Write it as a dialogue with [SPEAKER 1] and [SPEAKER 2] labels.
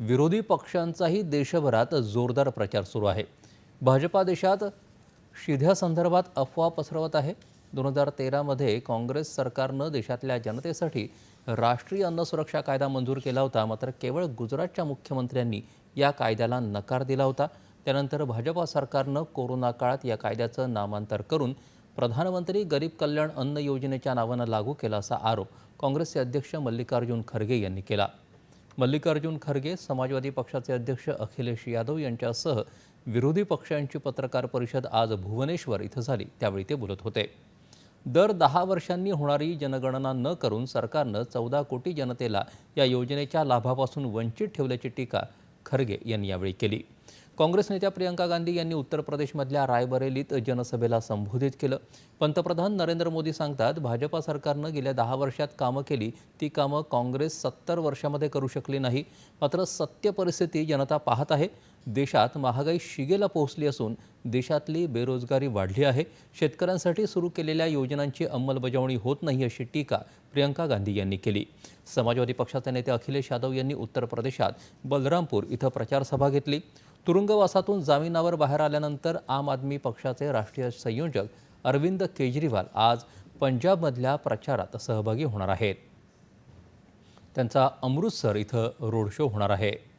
[SPEAKER 1] विरोधी पक्षांचाही देशभरात जोरदार प्रचार सुरू आहे. भाजपा देशात शिध्यासंदर्भात अफवा पसरवत आहे. दोन हजार तेरामध्ये काँग्रेस सरकारनं देशातल्या जनतेसाठी राष्ट्रीय अन्न सुरक्षा कायदा मंजूर केला होता. मात्र केवळ गुजरातच्या मुख्यमंत्र्यांनी या कायद्याला नकार दिला होता. त्यानंतर भाजपा सरकारनं कोरोना काळात या कायद्याचं नामांतर करून प्रधानमंत्री गरीब कल्याण अन्न योजनेच्या नावानं लागू केला असा आरोप काँग्रेसचे अध्यक्ष मल्लिकार्जुन खरगे यांनी केला. मल्लिकार्जुन खरगे समाजवादी पक्षाचे अध्यक्ष अखिलेश यादव यांच्यासह विरोधी पक्षांची पत्रकार परिषद आज भुवनेश्वर इथं झाली. त्यावेळी ते बोलत होते. दर दहा वर्षांनी होणारी जनगणना न करून सरकारनं चौदा कोटी जनतेला या योजनेच्या लाभापासून वंचित ठेवल्याची टीका खरगे यांनी यावेळी केली. काँग्रेस नेत्या प्रियंका गांधी यांनी उत्तर प्रदेशमधल्या रायबरेलीत जनसभेला संबोधित केलं. पंतप्रधान नरेंद्र मोदी सांगतात भाजपा सरकारनं गेल्या दहा वर्षात कामं केली ती कामं काँग्रेस सत्तर वर्षामध्ये करू शकली नाही. मात्र सत्य परिस्थिती जनता पाहत आहे. देशात महागाई शिगेला पोहोचली असून देशातली बेरोजगारी वाढली आहे. शेतकऱ्यांसाठी सुरू केलेल्या योजनांची अंमलबजावणी होत नाही अशी टीका प्रियंका गांधी यांनी केली. समाजवादी पक्षाचे नेते अखिलेश यादव यांनी उत्तर प्रदेशात बलरामपूर इथं प्रचारसभा घेतली. तुरुंगवासातून जामिनावर बाहेर आल्यानंतर आम आदमी पक्षाचे राष्ट्रीय संयोजक अरविंद केजरीवाल आज पंजाबमधल्या प्रचारात सहभागी होणार आहेत. त्यांचा अमृतसर इथं रोड शो होणार आहे.